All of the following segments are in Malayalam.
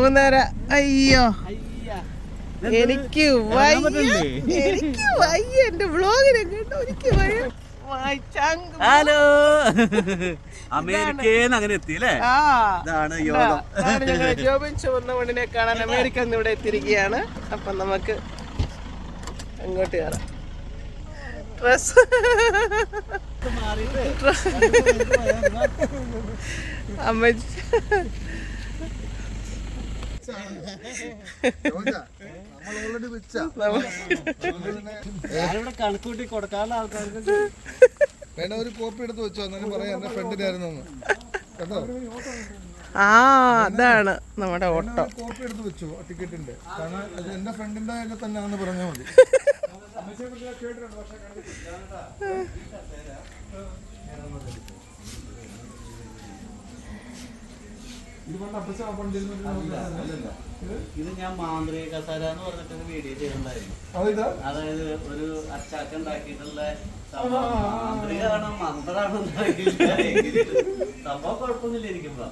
മൂന്നര. അയ്യോ. അയ്യ. എനിക്ക് എനിക്ക് വയ്യ. എന്റെ വ്ളോഗിനെ കേട്ടോ. എനിക്ക് ഹലോ. അമേരിക്കയിൽ അങ്ങനെ എത്തി അല്ലേ? ഇതാണ് യോഗം. ജോബിൻ ചുവന്ന മണ്ണിനെ കാണാൻ അമേരിക്ക ഇവിടെ എത്തിയിരിക്കുകയാണ്. അപ്പൊ നമുക്ക് അങ്ങോട്ട് കയറാം. ഡ്രസ് അമ്മച്ചി ഞാനിവിടെ കണക്കൂട്ടി കൊടുക്കാനുള്ള ആൾക്കാർക്ക് വേണ ഒരു കോപ്പി എടുത്ത് വെച്ചോ എന്നാലും പറയാം എന്റെ ഫ്രണ്ടിനായിരുന്നു കേട്ടോ? ആ അതാണ് നമ്മുടെ ഓട്ടോ. കോപ്പി എടുത്ത് വെച്ചു ടിക്കറ്റിന്റെ കാരണം അത് എന്റെ ഫ്രണ്ടിന്റെ തന്നെയാണെന്ന് പറഞ്ഞാൽ മതി. ഇത് ഞാൻ മാന്ത്രിക കസാര എന്ന് പറഞ്ഞിട്ടൊരു വീഡിയോ ചെയ്തിട്ടുണ്ടായിരുന്നു. അതായത് ഒരു അച്ചാക്ക ഉണ്ടാക്കിയിട്ടുള്ള സംഭവം. മന്ത്രാണ് സംഭവം കുഴപ്പമൊന്നുമില്ല ഇരിക്കുമ്പോ.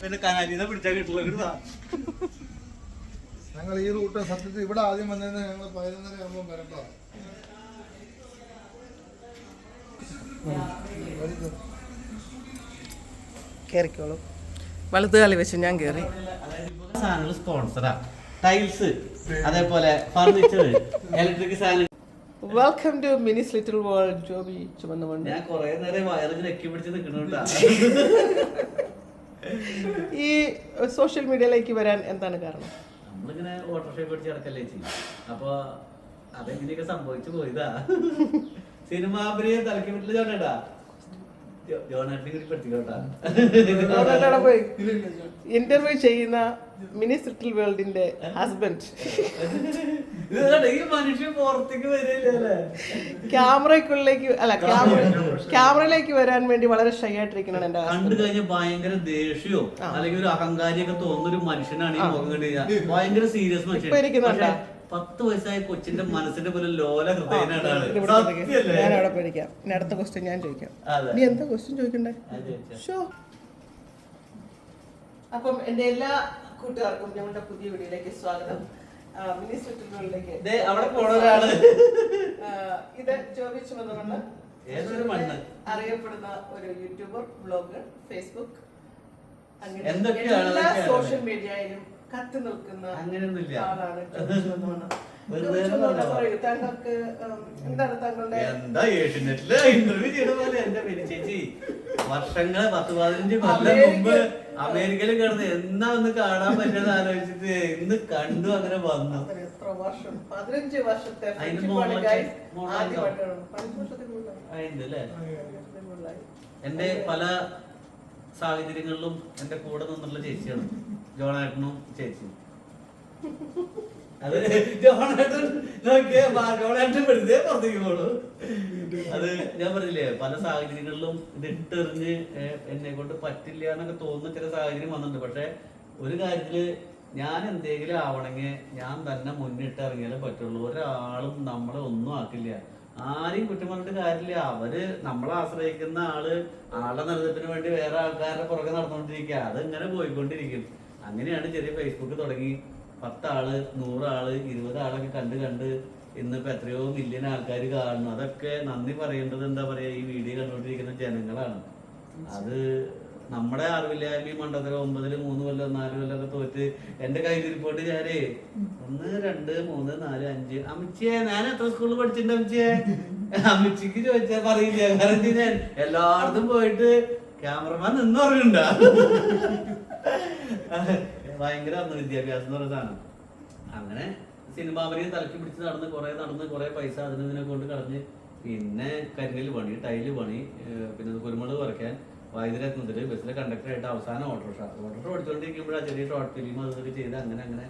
പിന്നെ കനാലിനെ പിടിച്ചാൽ ഞങ്ങൾ ഈ റൂട്ട് സത്യത്തിൽ ഇവിടെ ആദ്യം വന്നതിന് ഞങ്ങൾ പതിനൊന്നര ആകുമ്പോൾ വരട്ടോ. കയറിക്കോളൂ വലത് കാലി വെച്ച് ഞാൻ കയറി സാധനങ്ങൾ സ്പോൺസറാ ടൈൽസ് അതേപോലെ ഫർണിച്ചർ ഇലക്ട്രിക് സാധനം welcome to Mini's little world Joby ചുമന്ന മണ്ണ് ഞാൻ കുറേ നേരം വയറിങ്ങനെ എക്കി പിടിച്ച് നിൽക്കണോട്ടാ ഈ സോഷ്യൽ മീഡിയയിലേക്ക് വരാൻ എന്താണ് കാരണം? നമ്മളിങ്ങനെ ഓട്ടോറിക്ഷ പിടിച്ച് നടക്കല്ലേ ചെയ്യും. അപ്പൊ അതെങ്ങനെയൊക്കെ സംഭവിച്ചു പോയതാ. സിനിമ പ്രിയ തലക്കി വീട്ടിൽ ചോട്ടേട്ടാ ഇന്റർവ്യൂ ചെയ്യുന്ന മിനിസ് ലിറ്റിൽ വേൾഡിന്റെ ഹസ്ബൻഡ് ക്യാമറയ്ക്കുള്ളിലേക്ക് അല്ല ക്യാമറ ക്യാമറയിലേക്ക് വരാൻ വേണ്ടി വളരെ ഷൈ ആയിട്ടിരിക്കണം എന്റെ കണ്ടു കഴിഞ്ഞാൽ ഭയങ്കര ദേഷ്യോ? അല്ലെങ്കിൽ ഒരു അഹങ്കാരിയൊക്കെ തോന്നുന്ന ഒരു മനുഷ്യനാണ് ഈ മുഖം കണ്ടു കഴിഞ്ഞാൽ. ഭയങ്കര സീരിയസ് മനുഷ്യൻ പത്ത് വയസ്സായ കൊച്ചിന്റെ മനസ്സിന്റെ പോലെ ലോല? ഞാൻ അവിടെ പഠിക്കാം ഇനി അടുത്ത ക്വസ്റ്റ്യൻ ഞാൻ ചോദിക്കാം. നീ എന്താ ക്വസ്റ്റ്യൻ ചോദിക്കണ്ടേ? ഷോ അപ്പം എന്റെ എല്ലാ കൂട്ടുകാർക്കും ഞങ്ങളുടെ പുതിയ വീഡിയോയിലേക്ക് സ്വാഗതം. ഇത് ജോബി ചുമന്നുകൊണ്ട് ഏതൊരു മണ്ണ്? അറിയപ്പെടുന്ന ഒരു യൂട്യൂബർ ബ്ലോഗർ ഫേസ്ബുക്ക് അങ്ങനെ എന്തൊക്കെയാണ് എല്ലാ സോഷ്യൽ മീഡിയയിലും കത്തി നിൽക്കുന്ന അങ്ങനെയൊന്നുമില്ല. ആളാണ് താങ്കൾക്ക് എന്താണ് താങ്കളുടെ എന്താ ഏഷ്യനെറ്റിൽ ഇന്റർവ്യൂ ചെയ്ത പോലെ എന്റെ പേര് ചേച്ചി. വർഷങ്ങളെ പത്ത് പതിനഞ്ച് കൊല്ലം മുമ്പ് അമേരിക്കയിൽ കിടന്ന് എന്നാ ഒന്ന് കാണാൻ പറ്റുന്നത് ആലോചിച്ചിട്ട് ഇന്ന് കണ്ടു അങ്ങനെ വന്നു. എത്ര വർഷം? പതിനഞ്ച് വർഷത്തെ. എന്റെ പല സാഹചര്യങ്ങളിലും എന്റെ കൂടെ നിന്നുള്ള ചേച്ചിയാണ്. ജോണാട്ടനും ചേച്ചി അത് ജോണാട്ടൻ വെറുതെ പുറത്തേക്ക് അത് ഞാൻ പറഞ്ഞില്ലേ പല സാഹചര്യങ്ങളിലും ഇത് ഇട്ടെറിഞ്ഞ് എന്നെ കൊണ്ട് പറ്റില്ല എന്നൊക്കെ തോന്നുന്ന ചില സാഹചര്യം വന്നിട്ടുണ്ട്. പക്ഷെ ഒരു കാര്യത്തിൽ ഞാൻ എന്തെങ്കിലും ആവണമെങ്കിൽ ഞാൻ തന്നെ മുന്നിട്ട് ഇറങ്ങിയാലേ പറ്റുള്ളൂ. ഒരാളും നമ്മളെ ഒന്നും ആക്കില്ല. ആരെയും കുറ്റം പറഞ്ഞിട്ട് കാര്യമില്ല. അവർ നമ്മളെ ആശ്രയിക്കുന്ന ആൾ ആളുടെ നിലനിൽപ്പിന് വേണ്ടി വേറെ ആൾക്കാരുടെ പുറകെ നടന്നുകൊണ്ടിരിക്കുക. അത് ഇങ്ങനെ പോയിക്കൊണ്ടിരിക്കും. അങ്ങനെയാണ് ചെറിയ ഫേസ്ബുക്ക് തുടങ്ങി. പത്താൾ നൂറാൾ ഇരുപത് ആളൊക്കെ കണ്ട് കണ്ട് ഇന്നിപ്പോ എത്രയോ മില്യൺ ആൾക്കാർ കാണുന്നു. അതൊക്കെ നന്ദി പറയേണ്ടത് എന്താ പറയാ? ഈ വീഡിയോ കണ്ടുകൊണ്ടിരിക്കുന്ന ജനങ്ങളാണ്. അത് നമ്മുടെ അറിവില്ലായ്മയും മണ്ടത്തരം ഒമ്പതിൽ മൂന്ന് കൊല്ലം നാല് കൊല്ലം ഒക്കെ തോറ്റ് എന്റെ കയ്യിലിരിപ്പോട്ട് ഞാനേ. ഒന്ന് രണ്ട് മൂന്ന് നാല് അഞ്ച്. അമിച്ചേ ഞാൻ എത്ര സ്കൂളിൽ പഠിച്ചിട്ടുണ്ട് അമിച്ചേ അമിച്ചിക്ക് ചോദിച്ചാൽ പറയില്ല. കാരണം ഞാൻ എല്ലായിടത്തും പോയിട്ട് ക്യാമറമാൻ നിന്ന് പറയുന്നുണ്ട. ഭയങ്കര അന്ന് വിദ്യാഭ്യാസം എന്ന് പറയുന്ന സാധനം. അങ്ങനെ സിനിമാവരിയും തലക്കി പിടിച്ച് നടന്ന് കുറെ നടന്ന് കുറെ പൈസ അതിനെ കൊണ്ട് കളഞ്ഞ് പിന്നെ കരിങ്കൽ പണി ടൈൽ പണി പിന്നെ കുരുമുളക് പറിക്കാൻ വൈദ്യുരത്നത്തിൽ ബസ്സിലെ കണ്ടക്ടറായിട്ട് അവസാനം ഓട്ടോറിക്ഷ ഓട്ടോറിക്ഷ ആ ചെറിയ ഷോർട്ട് ഫിലിം അതൊക്കെ ചെയ്ത് അങ്ങനെ അങ്ങനെ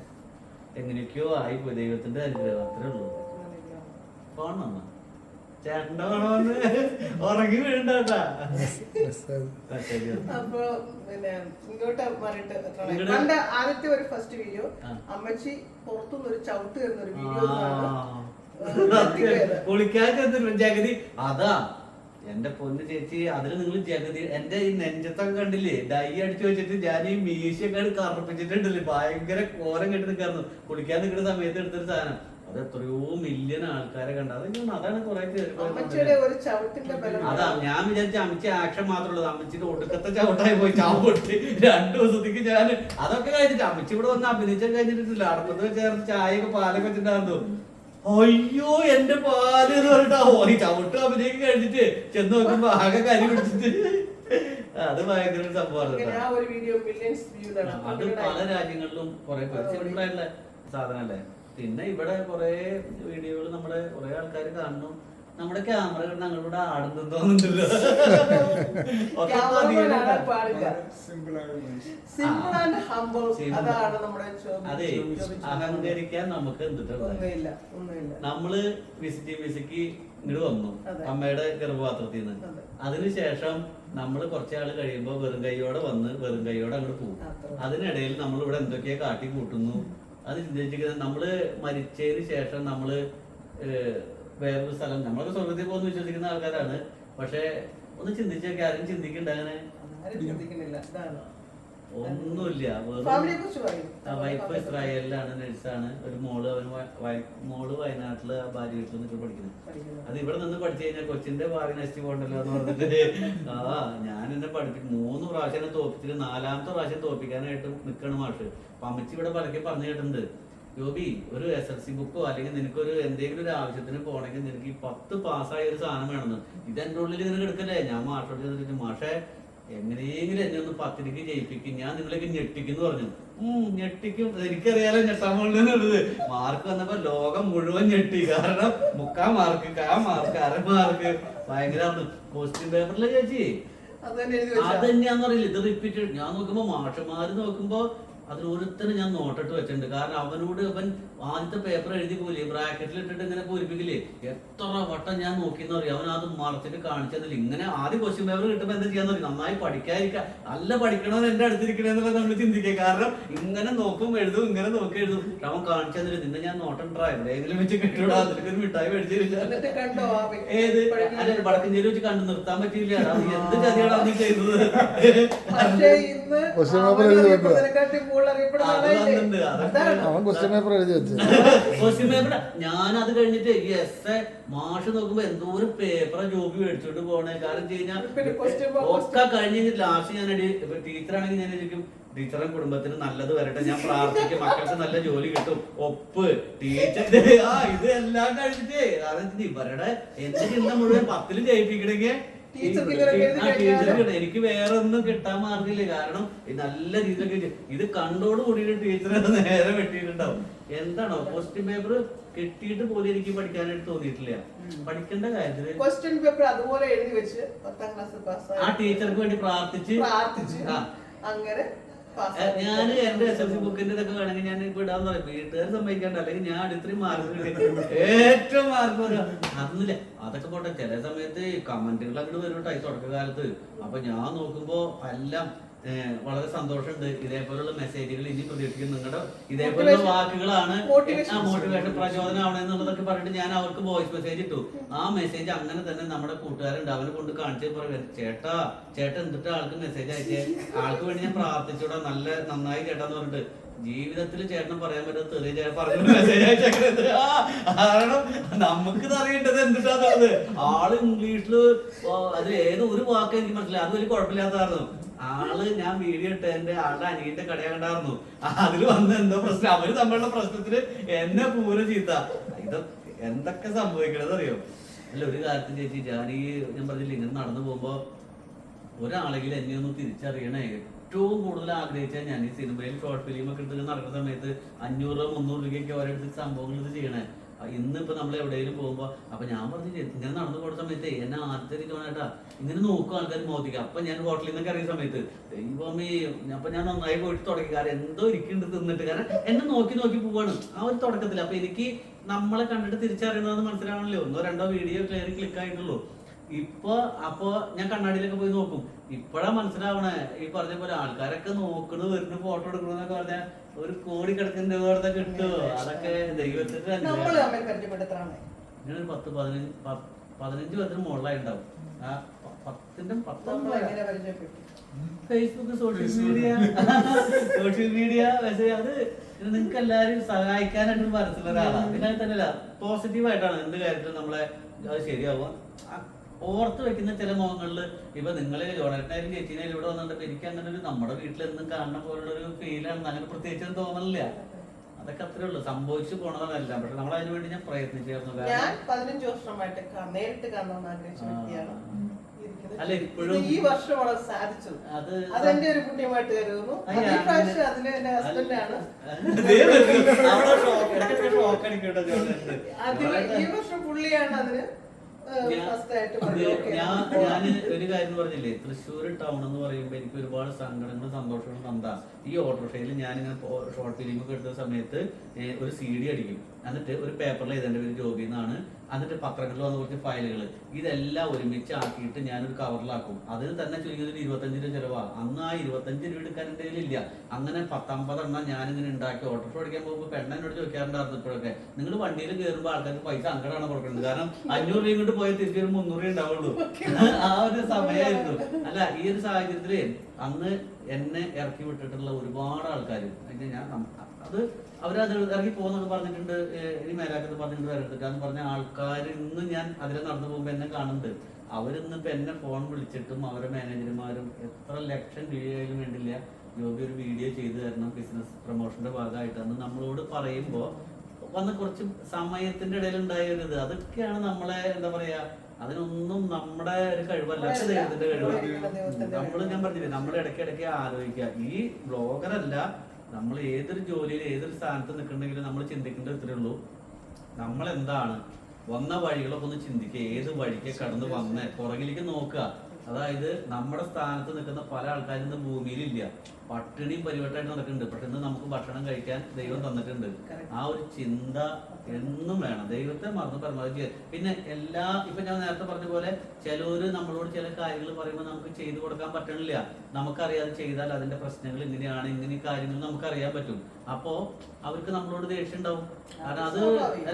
എങ്ങനെയൊക്കെയോ ആയി പോയി ദൈവത്തിന്റെ അനുഗ്രഹം. അത്രേ ഉള്ളൂ. ഫോൺ വന്ന ചേട്ടന്റെ വേണമെന്ന് ഉറങ്ങി വീണ്ടാട്ടാ അപ്പൊ പിന്നെ ഇങ്ങോട്ട് പണ്ട് ആദ്യത്തെ ഒരു ഫസ്റ്റ് വീഡിയോ അമ്മച്ചി പുറത്തുനിന്ന് ഒരു ചവിട്ട് തരുന്ന ഒരു വീഡിയോ കുളിക്കാൻ ചെന്നിട്ട് ജഗതി അതാ. എന്റെ പൊന്ന് ചേച്ചി അതിൽ നിങ്ങൾ ജഗതി എന്റെ ഈ നെഞ്ചത്തൊക്കെ കണ്ടില്ലേ? ഡൈ അടിച്ചു വെച്ചിട്ട് ഞാൻ ഈ മീശയൊക്കെ കറുപ്പിച്ചിട്ടുണ്ടല്ലേ? ഭയങ്കര കോരം കെട്ടി നിൽക്കായിരുന്നു കുളിക്കാൻ നിൽക്കുന്ന സമയത്ത് എടുത്തൊരു സാധനം. അത് എത്രയോ മില്യൺ ആൾക്കാരെ കണ്ട. അത് അതാണ് കുറെ അതാ ഞാൻ വിചാരിച്ച അമ്മച്ചി ആക്ഷൻ മാത്രമുള്ളത് അമ്മച്ചിന്റെ ഒടുക്കത്തെ ചവിട്ടായി പോയി. ചാവൊട്ടി രണ്ടു ദിവസത്തേക്ക് ഞാൻ അതൊക്കെ കഴിഞ്ഞിട്ട് അമ്മച്ചി ഇവിടെ വന്ന് അഭിനയിച്ചാൽ കഴിഞ്ഞിട്ടില്ല. അടുപ്പത്ത് ചേർത്ത് ചായയൊക്കെ പാലൊക്കെ വെച്ചിട്ടുണ്ടായിരുന്നു. അയ്യോ എന്റെ പാൽ എന്ന് പറഞ്ഞിട്ടാ ഓ ഈ ചവിട്ട് അഭിനയിക്ക് കഴിഞ്ഞിട്ട് ചെന്ന് നോക്കുമ്പോ ആകെ കരി പിടിച്ചിട്ട്. അത് ഭയങ്കര ഒരു സംഭവമാണ് അത് പല രാജ്യങ്ങളിലും കുറെ സിമ്പിൾ ആയിട്ടുള്ള സാധനല്ലേ പിന്നെ ഇവിടെ കുറെ വീഡിയോകൾ നമ്മുടെ കുറെ ആൾക്കാർ കാണുന്നു. നമ്മുടെ ക്യാമറ ഞങ്ങളിവിടെ ആടുന്നു തോന്നുന്നില്ല ഒക്കെ പതിയെ പാടില്ല. സിമ്പിൾ ആൻഡ് ഹംബിൾ അതാണ് നമ്മുടെ ചോദ്യം. അതെ. അഹങ്കരിക്കാൻ നമുക്ക് ഒന്നുമില്ല നമ്മൾ വിസിറ്റ് വിസിക്ക് ഇങ്ങോട്ട് വന്നു. അമ്മയുടെ ഗർഭപാത്രത്തിൽ നിന്ന്. അതെ. അതിനുശേഷം നമ്മൾ കുറച്ചാൾ കഴിയുമ്പോ വെറും കൈയോടെ വന്ന് വെറും കൈയോടെ അങ്ങോട്ട് പോകും. അതിനിടയിൽ നമ്മൾ ഇവിടെ എന്തൊക്കെയാ കാട്ടി കൂട്ടുന്നു അത് ചിന്തിച്ചിരിക്കുന്നത് നമ്മൾ മരിച്ചതിന് ശേഷം നമ്മൾ ഏഹ്, വേറൊരു സ്ഥലം. നമ്മളൊക്കെ സ്വർഗത്തിൽ പോകുന്നു വിശ്വസിക്കുന്ന ആൾക്കാരാണ്. പക്ഷെ ഒന്ന് ചിന്തിച്ചൊക്കെ ആരും ചിന്തിക്കണ്ട അങ്ങനെ? ഒന്നുമില്ല. വൈഫ് ഇസ്രായേലിലാണ് നഴ്സാണ് ഒരു മോൾ അവന് മോൾ വയനാട്ടിൽ ആ ഭാര്യ വീട്ടിൽ നിന്നിട്ട് പഠിക്കുന്നത് അത് ഇവിടെ നിന്ന് പഠിച്ചു കഴിഞ്ഞാൽ കൊച്ചിന്റെ ഭാര്യ നശിച്ചു പോകണ്ടല്ലോ എന്ന് പറഞ്ഞിട്ട്. ആ ഞാൻ എന്നെ പഠിപ്പിക്കും. മൂന്ന് പ്രാവശ്യം തോപ്പിച്ചിട്ട് നാലാമത്തെ പ്രാവശ്യം തോപ്പിക്കാനായിട്ട് നിൽക്കണം മാഷ്. അപ്പൊ അമ്മച്ചി ഇവിടെ പലക്കെ പറഞ്ഞു കേട്ടിട്ടുണ്ട്. യോബി ഒരു എസ് എൽ സി ബുക്കോ അല്ലെങ്കിൽ നിനക്കൊരു എന്തെങ്കിലും ഒരു ആവശ്യത്തിന് പോണെങ്കിൽ നിനക്ക് ഈ പത്ത് പാസ്സായ ഒരു സാധനം വേണമെന്ന്. ഇത് എന്റെ ഉള്ളിൽ നിനക്ക് എടുക്കല്ലേ? ഞാൻ മാഷോട് ചെന്നിട്ട് മാഷേ എങ്ങനെയെങ്കിലും എന്നെ ഒന്ന് പത്തിരിക്ക് ജയിപ്പിക്കും. ഞാൻ നിങ്ങളേക്ക് ഞെട്ടിക്കുന്നു പറഞ്ഞു. ഞെട്ടിക്കും. എനിക്കറിയാലോ ഞെട്ടാൻ പോകുന്നത് മാർക്ക് വന്നപ്പോ ലോകം മുഴുവൻ ഞെട്ടി. കാരണം മുക്കാ മാർക്ക് കാ മാർക്ക് അര മാർക്ക് ഭയങ്കര ക്വസ്റ്റ്യൻ പേപ്പറിലെ ചേച്ചി അത് തന്നെയാന്ന് പറയില്ല ഇത് റിപ്പീറ്റ് ഞാൻ നോക്കുമ്പോ മാഷന്മാര് നോക്കുമ്പോ അതിൽ ഒരുത്തന് ഞാൻ നോട്ടിട്ട് വെച്ചിട്ടുണ്ട്. കാരണം അവനോട് അവൻ ആദ്യത്തെ പേപ്പർ എഴുതി പോലെ ബ്രാക്കറ്റിൽ ഇട്ടിട്ട് ഇങ്ങനെ പൂരിപ്പിക്കില്ലേ? എത്ര വട്ടം ഞാൻ നോക്കിയെന്ന് അറിയാം? അവൻ അത് മറച്ചിട്ട് കാണിച്ചതിൽ ഇങ്ങനെ ആദ്യം ക്വസ്റ്റ്യൻ പേപ്പർ കിട്ടുമ്പോൾ എന്താ ചെയ്യാന്ന് പറയും നന്നായി പഠിക്കാതിരിക്കുക നല്ല പഠിക്കണമെന്ന് എന്റെ അടുത്തിരിക്കണെന്നുള്ളത് നമ്മൾ ചിന്തിക്കുക കാരണം ഇങ്ങനെ നോക്കും എഴുതും ഇങ്ങനെ നോക്കി എഴുതും. പക്ഷെ അവൻ കാണിച്ചതില്ല നിന്നെ ഞാൻ നോട്ടണ്ടാ എവിടെയെങ്കിലും വെച്ച് കിട്ടൂടാ അതിലേക്ക് മിഠായി മേടിച്ചില്ല കണ്ടോ? ഏത്? വടക്കഞ്ചേരി വെച്ച് കണ്ടു നിർത്താൻ പറ്റിയില്ല. എന്ത് ചതിയാണ് നീ ചെയ്തത്. അവൻ ക്വസ്റ്റ്യൻ പേപ്പർ എഴുതി വെച്ചു. ക്വസ്റ്റ്യൻ പേപ്പർ ഞാൻ അത് കഴിഞ്ഞിട്ട് എസ് എ മാഷ് നോക്കുമ്പോ എന്തോ ഒരു പേപ്പറാ ജോബി മേടിച്ചോണ്ട് പോണേ. കാരണം വെച്ച് കഴിഞ്ഞാൽ ഒക്കെ കഴിഞ്ഞ് ലാസ്റ്റ് ഞാൻ ടീച്ചറാണെങ്കിൽ ഞാൻ ശരിക്കും ടീച്ചറെ കുടുംബത്തിന് നല്ലത് വരട്ടെ. ഞാൻ പ്രാർത്ഥിക്കും. മക്കൾക്ക് നല്ല ജോലി കിട്ടും. ഒപ്പ്. ടീച്ചർ ആ ഇത് എല്ലാം കഴിഞ്ഞിട്ട് കാരണം ഇവരുടെ എന്റെ ചിന്ത മുഴുവൻ പത്തിൽ ജയിപ്പിക്കണെങ്കിൽ. എനിക്ക് വേറെ ഒന്നും കിട്ടാൻ മാർഗില്ല കാരണം നല്ല രീതിയിലൊക്കെ ഇത് ഇത് കണ്ടോട് കൂടിയിട്ട് ടീച്ചറെ നേരെ വെട്ടിയിട്ടുണ്ടാവും. എന്താണോ? ക്വസ്റ്റ്യൻ പേപ്പർ കിട്ടിയിട്ട് പോലും എനിക്ക് പഠിക്കാനായിട്ട് തോന്നിയിട്ടില്ല. പഠിക്കേണ്ട കാര്യത്തിൽ ക്വസ്റ്റ്യൻ പേപ്പർ അതുപോലെ എഴുതി വെച്ച് പത്താം ക്ലാസ് പാസ് ആ ടീച്ചർക്ക് വേണ്ടി പ്രാർത്ഥിച്ച് പ്രാർത്ഥിച്ച്. അങ്ങനെ ഞാൻ എന്റെ എസ് എൽ സി ബുക്കിന്റെ ഇതൊക്കെ വേണമെങ്കിൽ ഞാൻ ഇപ്പൊ ഇടാന്ന് പറയും. വീട്ടുകാർ സമ്മതിക്കണ്ട. അല്ലെങ്കിൽ ഞാൻ ഇത്രയും മാർക്ക് ഏറ്റവും മാർക്ക് വരാം. അന്നില്ല അതൊക്കെ പോട്ടെ. ചില സമയത്ത് കമന്റുകൾ അങ്ങോട്ട് വരും കേട്ടോ ഈ തുടക്കകാലത്ത്. അപ്പൊ ഞാൻ നോക്കുമ്പോ എല്ലാം വളരെ സന്തോഷമുണ്ട്. ഇതേപോലുള്ള മെസ്സേജുകൾ ഇനി പ്രതീക്ഷിക്കുന്നു നിങ്ങളുടെ ഇതേപോലുള്ള. വാക്കുകളാണ്. മോട്ടിവേഷൻ പ്രചോദനമാണ് എന്നുള്ളതൊക്കെ പറഞ്ഞിട്ട് ഞാൻ അവർക്ക് വോയിസ് മെസ്സേജ് ഇട്ടു. ആ മെസ്സേജ് അങ്ങനെ തന്നെ നമ്മുടെ കൂട്ടുകാരുണ്ട്. അവനെ കൊണ്ട് കാണിച്ചു പറയാം ചേട്ടാ ചേട്ടൻ എന്തിട്ട് ആൾക്ക് മെസ്സേജ് അയച്ചേ? ആൾക്ക് വേണ്ടി ഞാൻ പ്രാർത്ഥിച്ചൂടാ. നല്ല നന്നായി ചേട്ടാന്ന് പറഞ്ഞിട്ട്. ജീവിതത്തിൽ ചേട്ടൻ പറയാൻ പറ്റാത്ത തെറിയ ചേട്ടൻ പറഞ്ഞു മെസ്സേജ് അയച്ചേക്കണത്. കാരണം നമുക്ക് അറിയേണ്ടത് എന്തിട്ടാന്നുള്ളത് ആൾ ഇംഗ്ലീഷിൽ അത് ഏത് ഒരു വാക്ക് എനിക്ക് മനസ്സിലായി. അത് വലിയ കുഴപ്പമില്ലാത്തതായിരുന്നു. ആൾ ഞാൻ വീഡിയോ ഇട്ടതിന്റെ ആളുടെ അനിയന്റെ കടയാ കണ്ടായിരുന്നു അതിൽ വന്ന എന്തോ പ്രശ്നം. അവർ തമ്മിലുള്ള പ്രശ്നത്തിൽ എന്നെ പൂര ചീത്ത. ഇത് എന്തൊക്കെ സംഭവിക്കണത് അറിയോ അല്ല ഒരു കാര്യത്തിൽ ചേച്ചി ഞാൻ ഈ ഞാൻ പറഞ്ഞില്ല ഇങ്ങനെ നടന്നു പോകുമ്പോ ഒരാളെങ്കിലും എന്നെ ഒന്ന് തിരിച്ചറിയണേ. ഏറ്റവും കൂടുതൽ ആഗ്രഹിച്ചാൽ ഞാൻ ഈ സിനിമയിൽ ഷോർട്ട് ഫിലിം ഒക്കെ എടുത്ത് നടക്കുന്ന സമയത്ത് അഞ്ഞൂറ് മുന്നൂറ് രൂപയ്ക്ക് ഓരോരുത്തർ സംഭവങ്ങൾ ഇത് ചെയ്യണേ. അഹ് ഇന്ന് ഇപ്പൊ നമ്മൾ എവിടെയെങ്കിലും പോകുമ്പോ അപ്പൊ ഞാൻ പറഞ്ഞില്ലേ ഇങ്ങനെ നടന്നു പോകുന്ന സമയത്ത് എന്നെ ഇരിക്കണേട്ടാ ഇങ്ങനെ നോക്കും ആൾക്കാർ മോദിക്കുക അപ്പൊ ഞാൻ ഹോട്ടലിൽ നിന്നൊക്കെ ഇറങ്ങിയ സമയത്ത് ദൈവമേ അപ്പൊ ഞാൻ നന്നായി പോയിട്ട് തുടങ്ങി. കാരണം എന്തോ ഇരിക്കുന്നുണ്ട് തിന്നിട്ട്. കാരണം എന്നെ നോക്കി നോക്കി പോവാണ്. ആ ഒരു തുടക്കത്തിൽ അപ്പൊ എനിക്ക് നമ്മളെ കണ്ടിട്ട് തിരിച്ചറിയണമെന്ന് മനസ്സിലാവണല്ലോ? ഒന്നോ രണ്ടോ വീഡിയോ ക്ലിയർ ക്ലിക്ക് ആയിട്ടുള്ളൂ. ഇപ്പൊ അപ്പൊ ഞാൻ കണ്ണാടിയിലൊക്കെ പോയി നോക്കും. ഇപ്പോഴാ മനസ്സിലാവണേ. ഈ പറഞ്ഞ പോലെ ആൾക്കാരൊക്കെ നോക്കണു വരുന്നു ഫോട്ടോ എടുക്കണെന്നൊക്കെ പറഞ്ഞാൽ ഒരു കോടി കിടക്കുന്ന രൂപ കിട്ടുമോ അതൊക്കെ ദൈവത്തിന്റെ? ഞാനൊരു പത്ത് പതിനഞ്ച് പതിനഞ്ച് പത്തിന് മുകളിലായി ഉണ്ടാവും ആ പത്തിന്റെ പത്തൊമ്പത് Facebook social media social media പക്ഷേ അത് നിങ്ങൾക്ക് എല്ലാവരും സഹായിക്കാനായിട്ട് മനസ്സിലൊരാളാണ് പിന്നെ തന്നെയല്ല പോസിറ്റീവായിട്ടാണ് എന്ത് കാര്യത്തിലും നമ്മളെ അത് ശരിയാവുക. ഓർത്ത് വെക്കുന്ന ചില മുഖങ്ങളിൽ ഇപ്പൊ നിങ്ങളെ ജോണറ്റിനായാലും ചേച്ചീനായാലും ഇവിടെ വന്നിട്ട് എനിക്ക് അങ്ങനെ ഒരു നമ്മുടെ വീട്ടിലെന്നും കാണുന്ന പോലുള്ള ഒരു ഫീലാണ് അങ്ങനെ പ്രത്യേകിച്ച് തോന്നലില്ല അതൊക്കെ അത്രേ ഉള്ളൂ. സംഭവിച്ചു പോണതല്ല. പക്ഷെ നമ്മൾ അതിനു വേണ്ടി ഞാൻ പ്രയത്നിച്ചായിരുന്നു. ഞാൻ പതിനഞ്ച് വർഷമായിട്ട് നേരിട്ട് കാണണമെന്ന് ആഗ്രഹിച്ച വ്യക്തിയാണ്. അല്ല, ഇപ്പോഴും- ഈ വർഷമാണ് അവളെ സാധിച്ചത്. അത് അതെന്റെ ഒരു പുണ്യമായിട്ട് കരുതുന്നു. പ്രാവശ്യം അതിന് എന്റെ ഹസ്ബൻഡാണ് ഈ വർഷം പുള്ളിയാണ് അതിന് ഞാൻ- ഒരു കാര്യം പറഞ്ഞില്ലേ? തൃശ്ശൂർ ടൗൺ എന്ന് പറയുമ്പോൾ എനിക്ക് ഒരുപാട് സങ്കടങ്ങളും സന്തോഷങ്ങളും തന്താ ഈ ഓട്ടോറിക്ഷയിൽ ഞാൻ ഇങ്ങനെ ഷോർട്ട് ഫിലിം ഒക്കെ എടുത്ത സമയത്ത് ഒരു സി ഡി അടിക്കും. എന്നിട്ട് ഒരു പേപ്പറിൽ എഴുതേണ്ട ഒരു ജോബി എന്നാണ് എന്നിട്ട് പത്രങ്ങളിൽ വന്ന കുറച്ച് ഫയലുകൾ ഇതെല്ലാം ഒരുമിച്ച് ആക്കിയിട്ട് ഞാനൊരു കവറിലാക്കും അതിൽ തന്നെ ചുരുങ്ങിയത് ഇരുപത്തഞ്ച് രൂപ ചിലവാ. അന്ന് ആ ഇരുപത്തഞ്ച് രൂപ എടുക്കാൻ ഇല്ല അങ്ങനെ പത്തമ്പതെണ്ണം ഞാനിങ്ങനെ ഉണ്ടാക്കി. ഓട്ടോ ഓടിക്കാൻ പോകുമ്പോൾ പെണ്ണനോട് ചോദിക്കാറുണ്ടായിരുന്നു ഇപ്പോഴൊക്കെ നിങ്ങൾ വണ്ടിയിൽ കയറുമ്പോൾ ആൾക്കാർക്ക് പൈസ അങ്ങടാണ് കൊടുക്കുന്നത് കാരണം അഞ്ഞൂറ് രൂപ കൊണ്ട് പോയാൽ തിരിച്ചു ഒരു മുന്നൂറ് ഉണ്ടാവുള്ളൂ. ആ ഒരു സമയമായിരുന്നു അല്ല ഈ ഒരു സാഹചര്യത്തിൽ അന്ന് എന്നെ ഇറക്കി വിട്ടിട്ടുള്ള ഒരുപാട് ആൾക്കാർ ഞാൻ അത് അവരത് ഇറങ്ങി പോകുന്നൊക്കെ പറഞ്ഞിട്ടുണ്ട് ഇനി മേലാക്കത്ത് പറഞ്ഞിട്ടുണ്ട് വരത്തിട്ടാന്ന് പറഞ്ഞ ആൾക്കാർ ഇന്ന് ഞാൻ അതിലെ നടന്നു പോകുമ്പോൾ എന്നെ കാണുന്നുണ്ട്. അവരിന്ന് ഇപ്പം എന്നെ ഫോൺ വിളിച്ചിട്ടും അവരെ മാനേജർമാരും എത്ര ലക്ഷം രൂപയായാലും വേണ്ടില്ല ജോബി ഒരു വീഡിയോ ചെയ്തു തരണം ബിസിനസ് പ്രൊമോഷന്റെ ഭാഗമായിട്ടാണ് നമ്മളോട് പറയുമ്പോൾ വന്ന കുറച്ച് സമയത്തിന്റെ ഇടയിൽ ഉണ്ടായ ഒരു ഇത്. അതൊക്കെയാണ് നമ്മളെ എന്താ പറയാ അതിനൊന്നും നമ്മുടെ ഒരു കഴിവല്ല. കഴിവ്. ദൈവത്തിന്റെ നമ്മൾ ഞാൻ പറഞ്ഞില്ലേ നമ്മൾ ഇടയ്ക്ക് ഇടയ്ക്ക് ആലോചിക്കുക. ഈ ബ്ലോഗറല്ല നമ്മൾ ഏതൊരു ജോലിയിൽ ഏതൊരു സ്ഥാനത്ത് നിൽക്കണമെങ്കിലും നമ്മൾ ചിന്തിക്കേണ്ടത് ഇത്രയേ ഉള്ളൂ. നമ്മൾ എന്താണ് വന്ന വഴികളൊക്കെ ഒന്ന് ചിന്തിക്കുക ഏത് വഴിക്ക് കടന്ന് വന്നേ? പുറകിലേക്ക് നോക്കുക. അതായത് നമ്മുടെ സ്ഥാനത്ത് നിൽക്കുന്ന പല ആൾക്കാരും ഇന്ന് ഭൂമിയിലില്ല. പട്ടിണിയും പരിവട്ടമായിട്ട് നടക്കുന്നുണ്ട്. പക്ഷെ ഇന്ന് നമുക്ക് ഭക്ഷണം കഴിക്കാൻ ദൈവം തന്നിട്ടുണ്ട്. ആ ഒരു ചിന്ത എന്നും വേണം. ദൈവത്തെ മറന്ന് പരമാവധി പിന്നെ എല്ലാ ഇപ്പൊ ഞാൻ നേരത്തെ പറഞ്ഞ പോലെ ചിലവര് നമ്മളോട് ചില കാര്യങ്ങൾ പറയുമ്പോൾ നമുക്ക് ചെയ്തു കൊടുക്കാൻ പറ്റണില്ല. നമുക്കറിയാതെ ചെയ്താൽ അതിന്റെ പ്രശ്നങ്ങൾ ഇങ്ങനെയാണ് ഇങ്ങനെ കാര്യങ്ങൾ നമുക്ക് അറിയാൻ പറ്റും. അപ്പോ അവർക്ക് നമ്മളോട് ദേഷ്യം ഉണ്ടാവും. കാരണം അത്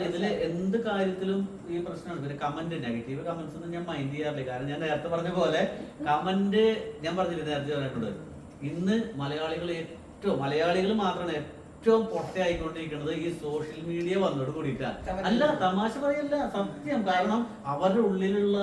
ഇതിൽ എന്ത് കാര്യത്തിലും ഈ പ്രശ്നമാണ് പിന്നെ കമന്റ് നെഗറ്റീവ് കമന്റ്സ് ഒന്നും ഞാൻ മൈൻഡ് ചെയ്യാറില്ല. കാരണം ഞാൻ നേരത്തെ പറഞ്ഞ പോലെ കമന്റ് ഞാൻ പറഞ്ഞില്ല നേരത്തെ പറഞ്ഞിട്ടുണ്ട്. ഇന്ന് മലയാളികൾ ഏറ്റവും മലയാളികൾ മാത്രമാണ് ഏറ്റവും പൊട്ടയായിക്കൊണ്ടിരിക്കുന്നത് ഈ സോഷ്യൽ മീഡിയ വന്നോട് കൂടിയിട്ടാണ്. അല്ല തമാശ പറയല്ല സത്യം. കാരണം അവരുടെ ഉള്ളിലുള്ള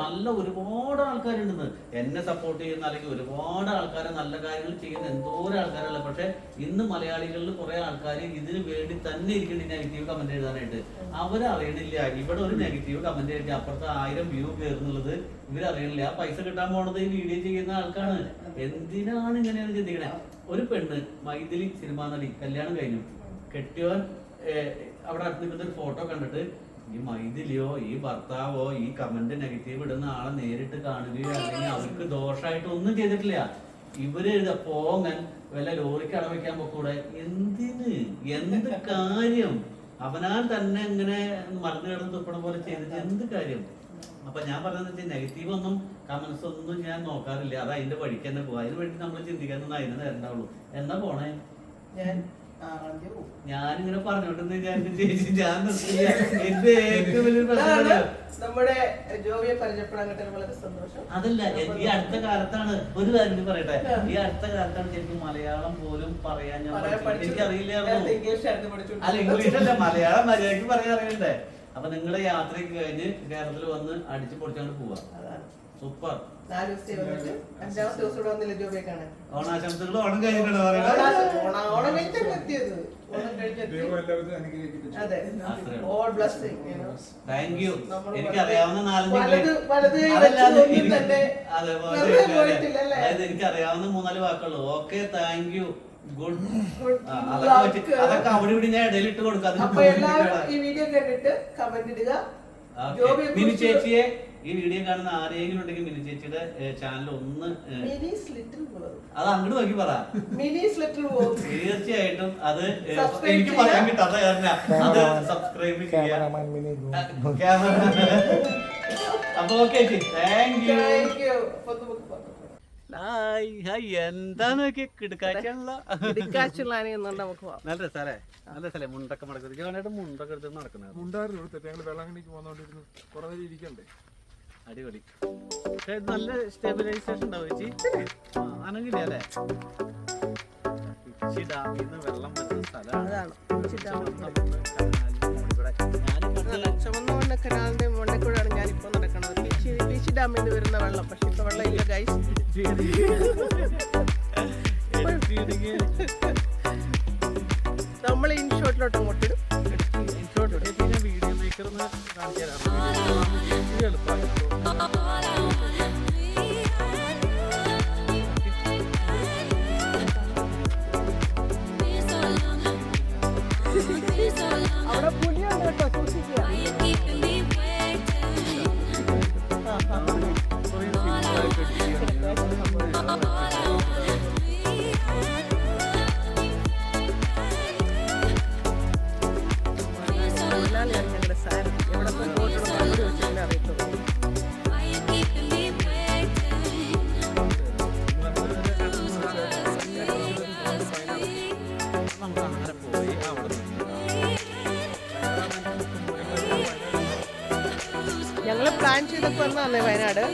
നല്ല ഒരുപാട് ആൾക്കാരുണ്ടെന്ന്. എന്നെ സപ്പോർട്ട് ചെയ്യുന്ന അല്ലെങ്കിൽ ഒരുപാട് ആൾക്കാരെ നല്ല കാര്യങ്ങൾ ചെയ്യുന്ന എന്തോരം ആൾക്കാരല്ല. പക്ഷെ ഇന്ന് മലയാളികളിൽ കുറെ ആൾക്കാർ ഇതിന് വേണ്ടി തന്നെ ഇരിക്കുന്നുണ്ട് നെഗറ്റീവ് കമന്റ് എഴുതാനായിട്ട്. അവരറിയണില്ല. ഇവിടെ ഒരു നെഗറ്റീവ് കമന്റ് എഴുതി അപ്പുറത്ത് ആയിരം വ്യൂ കയറുന്നുള്ളത് ഇവരറിയണില്ല. ആ പൈസ കിട്ടാൻ പോണത് ഈ വീഡിയോ ചെയ്യുന്ന ആൾക്കാണ് എന്തിനാണ് ഇങ്ങനെയാണ് ചിന്തിക്കണേ? ഒരു പെണ്ണ് മൈഥിലി സിനിമാ നടി കല്യാണം കഴിഞ്ഞു. കെട്ടിയവൻ അവിടെ അടുത്ത് നിൽക്കുന്ന ഒരു ഫോട്ടോ കണ്ടിട്ട് ഈ മൈഥിലിയോ ഈ ഭർത്താവോ ഈ കമന്റ് നെഗറ്റീവ് ഇടുന്ന ആളെ നേരിട്ട് കാണുകയോ അല്ലെങ്കിൽ അവർക്ക് ദോഷമായിട്ട് ഒന്നും ചെയ്തിട്ടില്ല. ഇവർ എഴുത പോങ്ങൻ വല്ല ലോറിക്ക് അടവയ്ക്കാൻ പോക്കൂടെ? എന്തിന്? എന്ത് കാര്യം? അവനാൽ തന്നെ ഇങ്ങനെ മറന്നു കിടന്ന് തുപ്പണ പോലെ ചെയ്തിട്ട് എന്ത് കാര്യം? അപ്പൊ ഞാൻ വെച്ചാൽ നെഗറ്റീവ് ഒന്നും കമന്റ്സ് ഒന്നും ഞാൻ നോക്കാറില്ല. അത് അതിന്റെ വഴിക്ക് തന്നെ പോകും അതിന് വേണ്ടി നമ്മൾ ചിന്തിക്കാനൊന്നും അതിനെ നേരണ്ടാവുള്ളൂ. എന്നാ പോണേ? ഞാൻ. ഞാനിങ്ങനെ പറഞ്ഞോണ്ടെന്ന് വിചാരിച്ചു ചേച്ചി ഞാൻ എന്റെ ഏറ്റവും വലിയ അതാണ് പ്രശ്നം നമ്മുടെ ജോബിയെ പരിചയപ്പെടാൻ കിട്ടിയത് വളരെ സന്തോഷം. അതല്ല ഈ അടുത്ത കാലത്താണ് ഒരു കാര്യം പറയട്ടെ. ഈ അടുത്ത കാലത്താണ് ശരിക്കും മലയാളം പോലും പറയാൻ ഞാൻ. എനിക്കറിയില്ലായിരുന്നു. അല്ല. ഇംഗ്ലീഷ് അല്ല മലയാളം മര്യാദയ്ക്ക് പറയാൻ അറിയണ്ടേ? അപ്പൊ നിങ്ങളുടെ യാത്രയ്ക്ക് കഴിഞ്ഞ് കേരളത്തിൽ വന്ന് അടിച്ചു പൊടിച്ചാണ്ട് പോവാ. അതാണ്. സൂപ്പർ. എനിക്കറിയാവുന്ന ഓണാശംസകൾ ഓണം കഴിഞ്ഞിട്ടാണ് പറയുന്നത്? ഓണം- ഓണം ഓണം കഴിഞ്ഞിട്ടാണ് എത്തിയത്. ഓണം കഴിഞ്ഞെത്തി ദൈവം എല്ലാവരും അനുഗ്രഹിക്കട്ടെ. അതെ. അത്രേ ഉള്ളൂ. ഓൾ താങ്ക് യു നമ്മൾ എനിക്ക് അറിയാവുന്ന നാലഞ്ച് വലത് ഇംഗ്ലീഷ്- വലത് കൈ അതല്ലാതെ വെച്ച് ഒന്നും എനിക്ക് തന്നെ അതെ, പോലെ വെറുതെ ഇല്ല, പോയിട്ടില്ല, അല്ലേ? അതായത് എനിക്ക് അറിയാവുന്ന മൂന്നാൽ വാക്കുള്ളൂ ഓക്കെ താങ്ക് യു. അതൊക്കെ അവിടെ ഇവിടെ ഞാൻ ഇടയിലിട്ട് കൊടുക്കാം. അപ്പൊ എല്ലാവരും ഈ വീഡിയോ കണ്ടിട്ട് കമന്റ് ഇടുക. മിനി ചേച്ചിയെ ഈ വീഡിയോ കാണുന്ന ആരെങ്കിലും ഉണ്ടെങ്കിൽ മിനി ചേച്ചിയുടെ ചാനൽ ഒന്ന് അത് അങ്ങോട്ട് നോക്കി പറ. തീർച്ചയായിട്ടും അത് എനിക്ക് പറയാൻ കിട്ടാത്ത കാരണം അത് സബ്സ്ക്രൈബ് ചെയ്യാം. ക്യാമറ അപ്പൊ ഓക്കെ യു താങ്ക് യു അപ്പൊ നമുക്ക് പോകാം ഹായ് ഹായ് എന്താ നോക്കി ആനയെന്നുണ്ട് നമുക്ക് പോവാം. നല്ല രസല്ലേ നല്ല രസല്ലേ മുണ്ടൊക്കെ മടക്കുന്നത് ഞാനായിട്ട് മുണ്ടൊക്കെ എടുത്ത് നടക്കുന്നത്. ഉണ്ടായിരുന്നു ഇവിടുത്തെ ഞങ്ങൾ വെള്ളാങ്കണ്ണിക്ക് പോന്നോണ്ടിരുന്നു. കുറെ നേരം ഇരിക്കണ്ടേ? അടിപൊളി. നല്ല സ്റ്റെബിലൈസേഷൻ ഉണ്ടാവും ചേച്ചി. അനങ്ങില്ല അല്ലേ? ഡാമിൽ നിന്ന് വെള്ളം വരുന്ന സ്ഥലമാണ്. ചുവന്ന മണ്ണ കനാലിന്റെ മണ്ണക്കൂടാണ് ഞാനിപ്പോ നടക്കുന്നത് പീച്ചി പീച്ചി ഡാമിൽ നിന്ന് വരുന്ന വെള്ളം. പക്ഷെ ഇപ്പൊ വെള്ളം ഇല്ല ഗൈസ് നമ്മൾ ഇൻ ഷോട്ടിലോട്ട് അങ്ങോട്ട് ഇടും. വീഡിയോ മേക്കർ കാണിച്ചു തരാം ഇത് আমরা ഞങ്ങൾ പ്ലാൻ ചെയ്തൊക്കെ വന്നതല്ലേ വയനാട്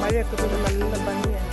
മഴയൊക്കെ നല്ല ഭംഗിയാണ്